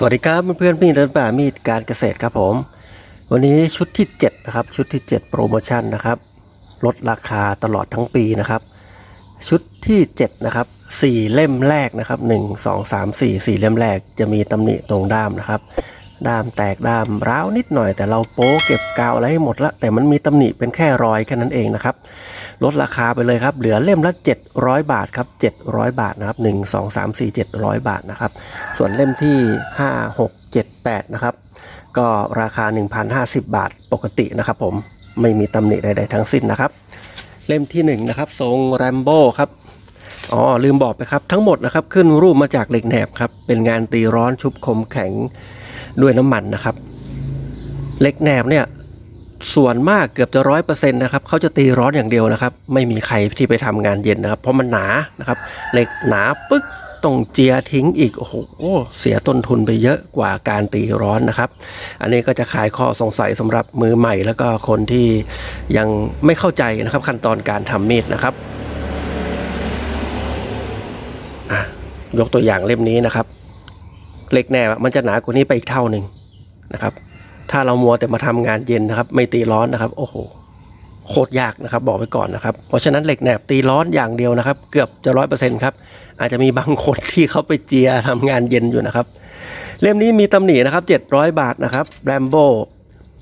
สวัสดีครับเพื่อนๆพี่เดินป่ามีดการเกษตรครับผม วันนี้ชุดที่7นะครับชุดที่ 7 โปรโมชั่นนะครับลดราคาตลอดทั้งปีนะครับ ชุดที่7นะครับ4เล่มแรกนะครับ1 2 3 4 4 เล่มแรกจะมีตำหนิตรงด้ามนะครับ ด้ามแตกด้ามร้าวนิดหน่อย แต่เราโป๊เก็บกาวอะไรให้หมดละแต่มันมีตำหนิเป็นแค่รอยแค่นั้นเองนะครับ ลดราคาไปเลยครับ เหลือเล่มละ 700 บาทครับ 700 บาทนะครับ 1 2 3 4 700 บาทนะครับ ส่วนเล่มที่ 5 6 7 8 นะครับ ก็ราคา 1,050 บาทปกตินะครับผม ไม่มีตำหนิใด ๆ ทั้งสิ้นนะครับ เล่มที่ 1 นะครับ ทรงแรมโบ้ครับอ๋อลืมบอกไปครับทั้งหมดนะครับขึ้นรูปมาจากเหล็กแหนบครับ เป็นงานตีร้อนชุบคมแข็งด้วยน้ำมันนะครับเหล็กแหนบเนี่ย ส่วนมากเกือบจะร้อยเปอร์เซ็นต์นะครับเขาจะตีร้อนอย่างเดียวนะครับ ไม่มีใครที่ไปทำงานเย็นนะครับ เพราะมันหนานะครับเหล็กหนาปึ๊กต้องเจียทิ้งอีกโอ้โหเสียต้นทุนไปเยอะกว่าการตีร้อนนะครับ อันนี้ก็จะคลายข้อสงสัยสำหรับมือใหม่ แล้วก็คนที่ยังไม่เข้าใจนะครับ ขั้นตอนการทำมีดนะครับยกตัวอย่างเล่มนี้นะครับเหล็กแหนบมันจะหนากว่านี้ไปอีกเท่าหนึ่งนะครับ ถ้าเรามัวแต่มาทำงานเย็นนะครับ ไม่ตีร้อนนะครับ โอ้โหโคตรยากนะครับ บอกไว้ก่อนนะครับ เพราะฉะนั้นเหล็กแหนบตีร้อนอย่างเดียวนะครับ เกือบจะร้อยเปอร์เซ็นต์ครับ อาจจะมีบางคนที่เขาไปเจียทำงานเย็นอยู่นะครับ เล่มนี้มีตำหนินะครับ700บาทนะครับแรมโบ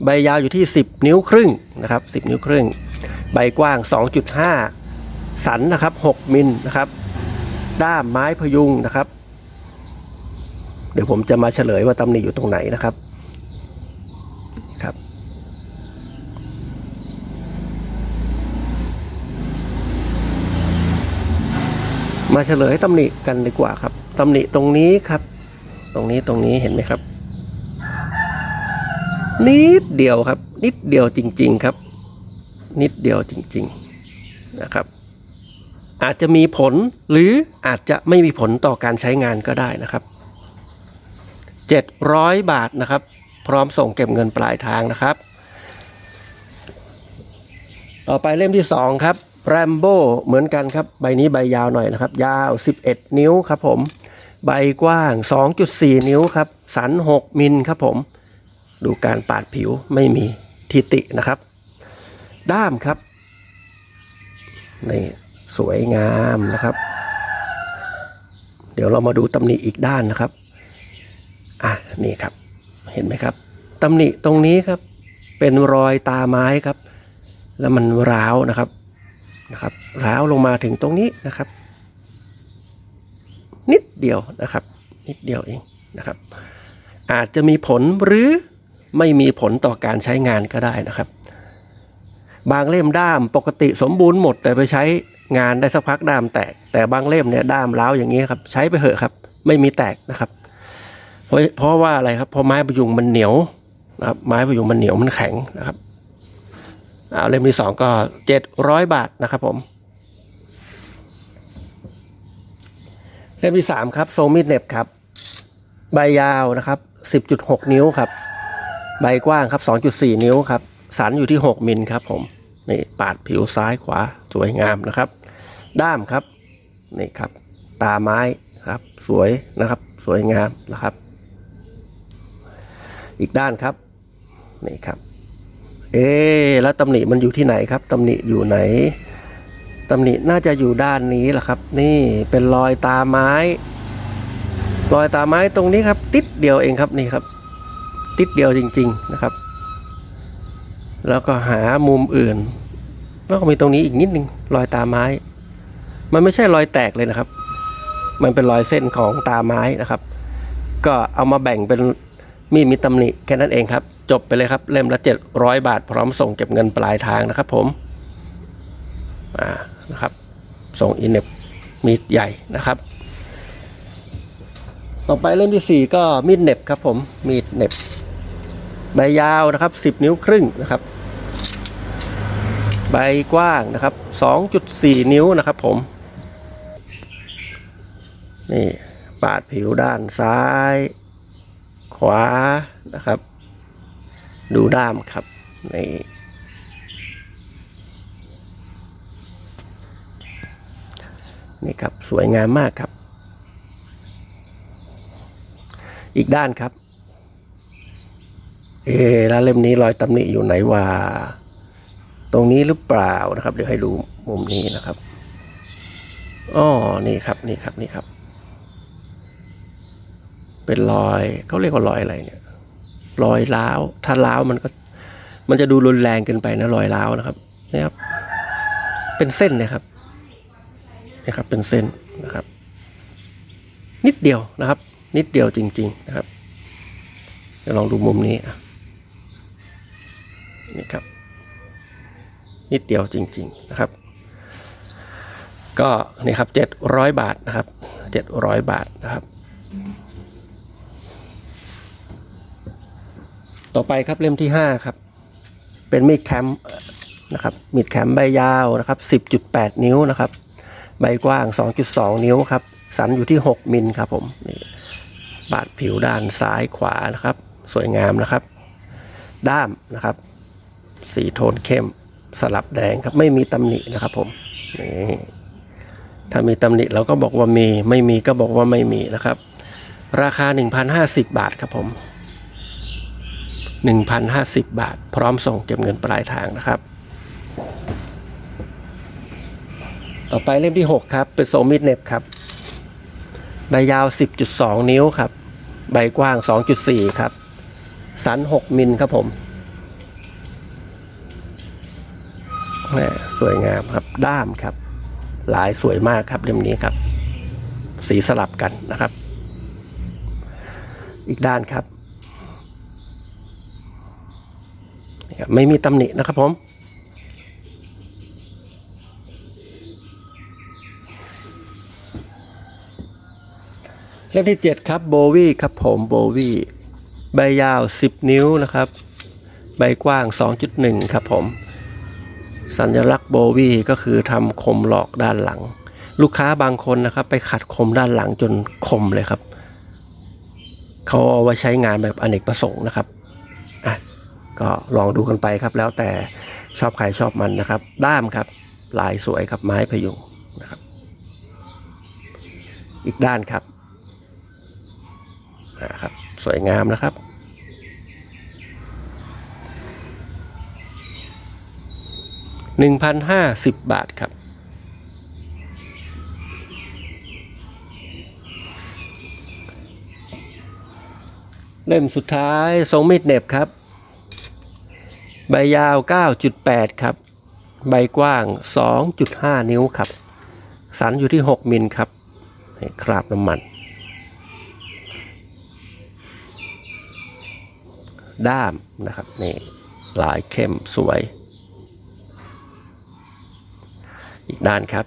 ใบยาวอยู่ที่ 10 นิ้วครึ่งนะครับ10 นิ้วครึ่ง ใบกว้าง 2.5 สันนะครับ 6 มิลนะครับ ด้ามไม้พยุงนะครับ เดี๋ยวผมจะมาเฉลยว่าตำหนิอยู่ตรงไหนนะครับ มาเฉลยตำหนิกันดีกว่าครับตำหนิตรงนี้ครับ ตรงนี้ตรงนี้เห็นไหมครับ นิดเดียวครับ นิดเดียวจริง ๆครับ นิดเดียวจริง ๆนะครับ อาจจะมีผลหรืออาจจะไม่มีผลต่อการใช้งานก็ได้นะครับ 700 บาทนะครับ พร้อมส่งเก็บเงินปลายทางนะครับ ต่อไปเล่มที่ 2 ครับ แรมโบ้เหมือนกันครับ ใบนี้ใบยาวหน่อยนะครับ ยาว 11 นิ้วครับผม ใบกว้าง 2.4 นิ้วครับ สัน 6 มิลครับผม ดูการปาดผิวไม่มีทิตินะครับ ด้ามครับ นี่ สวยงามนะครับ เดี๋ยวเรามาดูตำหนิอีกด้านนะครับ อะ นี่ครับ เห็นไหมครับตำหนิตรงนี้ครับ เป็นรอยตาไม้ครับ แล้วมันร้าวนะครับ นะครับร้าวลงมาถึงตรงนี้นะครับ นิดเดียวนะครับ นิดเดียวเองนะครับ อาจจะมีผลหรือไม่มีผลต่อการใช้งานก็ได้นะครับ บางเล่มด้ามปกติสมบูรณ์หมด แต่ไปใช้งานได้สักพักด้ามแตก แต่บางเล่มเนี่ยด้ามร้าวอย่างนี้ครับใช้ไปเหอะครับ ไม่มีแตกนะครับ เพราะเพราะว่าอะไรครับเพราะไม้พยุงมันเหนียวนะครับไม้พยุงมันเหนียวมันแข็งนะครับ เอาเล่มที่สองก็เจ็ดร้อยบาทนะครับผม เล่มที่สามครับโซมิดเน็บครับ ใบยาวนะครับสิบจุดหกนิ้วครับ ใบกว้างครับสองจุดสี่นิ้วครับ สันอยู่ที่หกมิลครับผมนี่ปาดผิวซ้ายขวาสวยงามนะครับ ด้ามครับนี่ครับ ตาไม้ครับสวยนะครับสวยงามนะครับ อีกด้านครับนี่ครับ เอ๊แล้วตำหนิมันอยู่ที่ไหนครับตำหนิอยู่ไหนตำหนิน่าจะอยู่ด้านนี้แหละครับ นี่เป็นรอยตาไม้ รอยตาไม้ตรงนี้ครับ ติดเดียวเองครับนี่ครับ ติดเดียวจริง ๆนะครับ แล้วก็หามุมอื่น แล้วก็มีตรงนี้อีกนิดนึงรอยตาไม้ มันไม่ใช่รอยแตกเลยนะครับ มันเป็นรอยเส้นของตาไม้นะครับ ก็เอามาแบ่งเป็น มีดมีตำหนิแค่นั้นเองครับ จบไปเลยครับ เล่มละ700 บาท พร้อมส่งเก็บเงินปลายทางนะครับผมอ่านะครับ ส่งอินเน็บมีดใหญ่นะครับ ต่อไปเล่มที่ 4 ก็มีดเหน็บครับผมมีดเหน็บใบยาวนะครับ 10 นิ้วครึ่งนะครับ ใบกว้างนะครับ 2.4 นิ้วนะครับผม นี่ปาดผิวด้านซ้าย ขวานะครับ ดูด้ามครับนี่นี่ครับสวยงามมากครับ อีกด้านครับ เอแล้วเล่มนี้รอยตำหนิอยู่ไหนวะตรงนี้หรือเปล่านะครับ เดี๋ยวให้ดูมุมนี้นะครับอ๋อนี่ครับนี่ครับนี่ครับ เป็นรอยเขาเรียกว่ารอยอะไรเนี่ย รอยร้าวถ้าร้าวมันก็ มันจะดูรุนแรงเกินไปนะรอยร้าวนะครับนี่ครับ เป็นเส้นนะครับนะครับ เป็นเส้นนะครับ นิดเดียวนะครับ นิดเดียวจริง ๆนะครับเดี๋ยวลองดูมุมนี้นี่ครับ นิดเดียวจริง ๆนะครับ ก็นี่ครับเจ็ดร้อยบาทนะครับเจ็ดร้อยบาทนะครับ ต่อไปครับเล่มที่ 5 ครับ เป็นมีดแคมป์นะครับมีดแคมป์ใบยาวนะครับ 10.8 นิ้วนะครับ ใบกว้าง 2.2 นิ้วครับ สันอยู่ที่ 6 มิลครับผมนี่บาดผิวด้านซ้ายขวานะครับ สวยงามนะครับ ด้ามนะครับ สีโทนเข้มสลับแดงครับ ไม่มีตำหนินะครับผมนี่ถ้ามีตำหนิเราก็บอกว่ามี ไม่มีก็บอกว่าไม่มีนะครับ ราคา 1,050 บาทครับผม 1,050 บาท พร้อมส่งเก็บเงินปลายทางนะครับ ต่อไปเล่มที่ 6 ครับเป็นโซมิดเน็บครับ ใบยาว 10.2 นิ้วครับ ใบกว้าง 2.4 ครับ สัน 6 มิลครับผมแมสวยงามครับ ด้ามครับ ลายสวยมากครับเล่มนี้ครับ สีสลับกันนะครับ อีกด้านครับ นี่ครับ ไม่มีตำหนินะครับผมเล่มที่ 7 ครับโบวี่ครับผมโบวี่ใบยาว 10 นิ้วนะครับ ใบกว้าง 2.1 ครับผม สัญลักษณ์โบวี่ก็คือทำคมหลอกด้านหลัง ลูกค้าบางคนนะครับ ไปขัดคมด้านหลังจนคมเลยครับ เขาเอาไว้ใช้งานแบบอเนกประสงค์นะครับอะ ก็ลองดูกันไปครับ แล้วแต่ชอบใครชอบมันนะครับ ด้ามครับ ลายสวยครับไม้พยุงนะครับ อีกด้านครับนะครับ สวยงามนะครับ1,050บบาทครับ เล่มสุดท้ายทรงมีดเน็บครับ ใบยาว 9.8 ครับ ใบกว้าง 2.5 นิ้วครับ สันอยู่ที่ 6 มิลครับคราบน้ำมัน ด้ามนะครับนี่ลายเข้มสวย อีกด้านครับ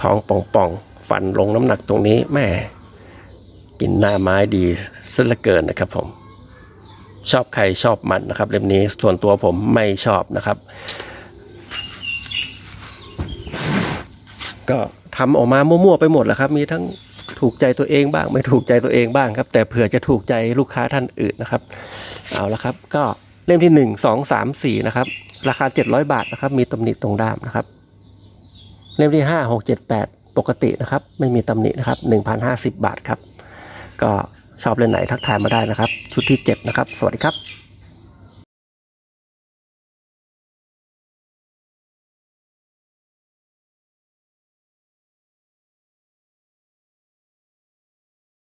ท้องป่องๆ ฟันลงน้ำหนักตรงนี้แม่ กินหน้าไม้ดีซะเหลือเกินนะครับผมชอบใครชอบมันนะครับเล่มนี้ส่วนตัวผมไม่ชอบนะครับ ก็ทำออกมามั่วๆไปหมดแหละครับ มีทั้งถูกใจตัวเองบ้าง ไม่ถูกใจตัวเองบ้างครับ แต่เผื่อจะถูกใจลูกค้าท่านอื่นนะครับ เอาละครับ ก็เล่มที่ 1 2 3 4 นะครับ ราคา 700 บาทนะครับ มีตำหนิตรงด้ามนะครับ เล่มที่ 5 6 7 8 ปกตินะครับ ไม่มีตำหนินะครับ1,050 บาทครับ ก็ชอบเล่นไหนทักทายมาได้นะครับ ชุดที่ 7 นะครับ สวัสดีครับ